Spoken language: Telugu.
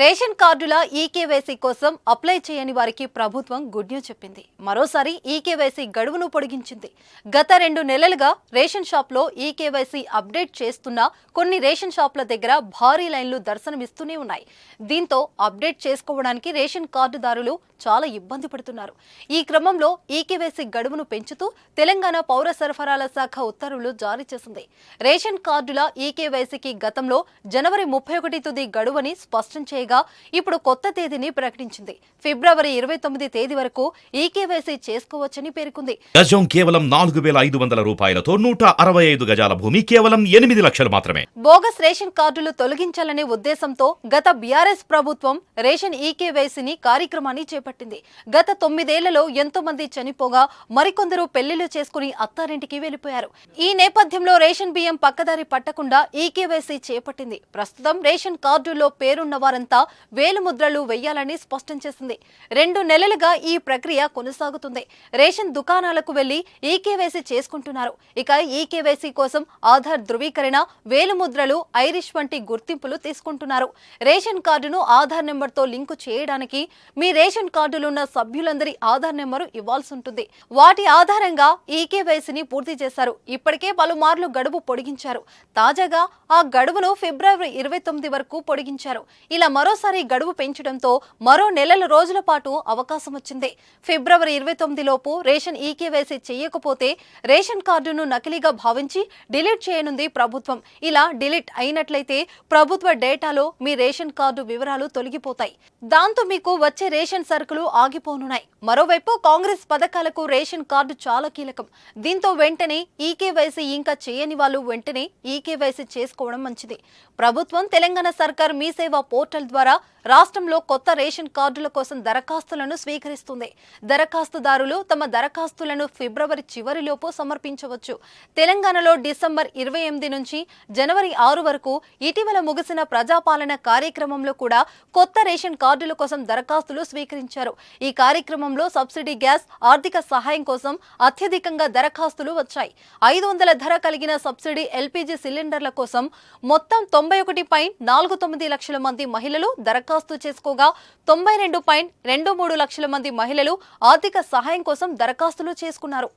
రేషన్ కార్డుల ఈకేవైసీ కోసం అప్లై చేయని వారికి ప్రభుత్వం గుడ్ న్యూస్ చెప్పింది. మరోసారి ఈకేవైసీ గడువును పొడిగించింది. గత రెండు నెలలుగా రేషన్ షాప్లో ఈకేవైసీ అప్డేట్ చేస్తున్న కొన్ని రేషన్ షాప్ల దగ్గర భారీ లైన్లు దర్శనమిస్తూనే ఉన్నాయి. దీంతో అప్డేట్ చేసుకోవడానికి రేషన్ కార్డుదారులు చాలా ఇబ్బంది పడుతున్నారు. ఈ క్రమంలో ఈకేవైసీ గడువును పెంచుతూ తెలంగాణ పౌర సరఫరాల శాఖ ఉత్తర్వులు జారీ చేసింది. రేషన్ కార్డుల ఈకేవైసీకి గతంలో జనవరి ముప్పై ఒకటి తుది గడువని స్పష్టం చేయ చేయగా ఇప్పుడు కొత్త తేదీని ప్రకటించింది. ఫిబ్రవరి ఇరవై తొమ్మిది తేదీ వరకు ఈకేవైసీ చేసుకోవచ్చని పేర్కొంది. గజం కేవలం నాలుగు వేల ఐదు వందల రూపాయలతో నూట అరవై ఐదు గజాల భూమి కేవలం ఎనిమిది లక్షలు మాత్రమే. బోగస్ రేషన్ కార్డులు తొలగించాలనే ఉద్దేశంతో గత బీఆర్ఎస్ ప్రభుత్వం రేషన్ ఈకేవైసీని కార్యక్రమాన్ని చేపట్టింది. గత తొమ్మిదేళ్ళలో ఎంతో మంది చనిపోగా మరికొందరు పెళ్ళిళ్ళు చేసుకుని అత్తారింటికి వెళ్ళిపోయారు ఈ నేపథ్యంలో రేషన్ బియ్యం పక్కదారి పట్టకుండా ఈకేవైసీ చేపట్టింది. ప్రస్తుతం రేషన్ కార్డుల్లో పేరున్న వారంతా వేలుముద్రలు వెయ్యాలని స్పష్టం చేసింది. రెండు నెలలుగా ఈ ప్రక్రియ కొనసాగుతుంది. రేషన్ దుకాణాలకు వెళ్ళి ఈకేవైసీ చేసుకుంటున్నారు. ఇక ఈకేవైసీ కోసం ఆధార్ ధృవీకరణ వేలుముద్రలు ఐరిష్ వంటి గుర్తింపులు తీసుకుంటున్నారు. రేషన్ కార్డును ఆధార్ నెంబర్తో లింకు చేయడానికి మీ రేషన్ కార్డులున్న సభ్యులందరి ఆధార్ నెంబరు ఇవ్వాల్సి ఉంటుంది. వాటి ఆధారంగా ఈకేవైసీని పూర్తి చేశారు. ఇప్పటికే పలుమార్లు గడువు పొడిగించారు. తాజాగా ఆ గడువును ఫిబ్రవరి ఇరవై తొమ్మిది వరకు పొడిగించారు. ఇలా మరోసారి గడువు పెంచడంతో మరో నెలల రోజుల పాటు అవకాశం వచ్చింది. ఫిబ్రవరి ఇరవై తొమ్మిది లోపు రేషన్ ఈకేవైసీ చేయకపోతే రేషన్ కార్డును నకిలీగా భావించి డిలీట్ చేయనుంది ప్రభుత్వం. ఇలా డిలీట్ అయినట్లయితే ప్రభుత్వ డేటాలో మీ రేషన్ కార్డు వివరాలు తొలగిపోతాయి. దాంతో మీకు వచ్చే రేషన్ సరుకులు ఆగిపోనున్నాయి. మరోవైపు కాంగ్రెస్ పథకాలకు రేషన్ కార్డు చాలా కీలకం. దీంతో వెంటనే ఈకేవైసీ ఇంకా చేయని వాళ్ళు వెంటనే ఈకేవైసీ చేసుకోవడం మంచిది. ప్రభుత్వం తెలంగాణ సర్కార్ మీ సేవ పోర్టల్ ద్వారా రాష్ట్రంలో కొత్త రేషన్ కార్డుల కోసం దరఖాస్తులను స్వీకరిస్తుంది. దరఖాస్తుదారులు తమ దరఖాస్తులను ఫిబ్రవరి చివరిలోపు సమర్పించవచ్చు. తెలంగాణలో డిసెంబర్ ఇరవై ఎనిమిది నుంచి జనవరి ఆరు వరకు ఇటీవల ముగిసిన ప్రజాపాలన కార్యక్రమంలో కూడా కొత్త రేషన్ కార్డుల కోసం దరఖాస్తులు స్వీకరించారు. ఈ కార్యక్రమంలో సబ్సిడీ గ్యాస్ ఆర్థిక సహాయం కోసం అత్యధికంగా దరఖాస్తులు వచ్చాయి. ఐదు వందల ధర కలిగిన సబ్సిడీ ఎల్పీజీ సిలిండర్ల కోసం మొత్తం తొంభై ఒకటి పాయింట్ నాలుగు తొమ్మిది లక్షల మంది మహిళలు దరఖాస్తు చేసుకోగా తొంభై రెండు పాయింట్ రెండు మూడు లక్షల మంది మహిళలు ఆర్థిక సహాయం కోసం దరఖాస్తులు చేసుకున్నారు.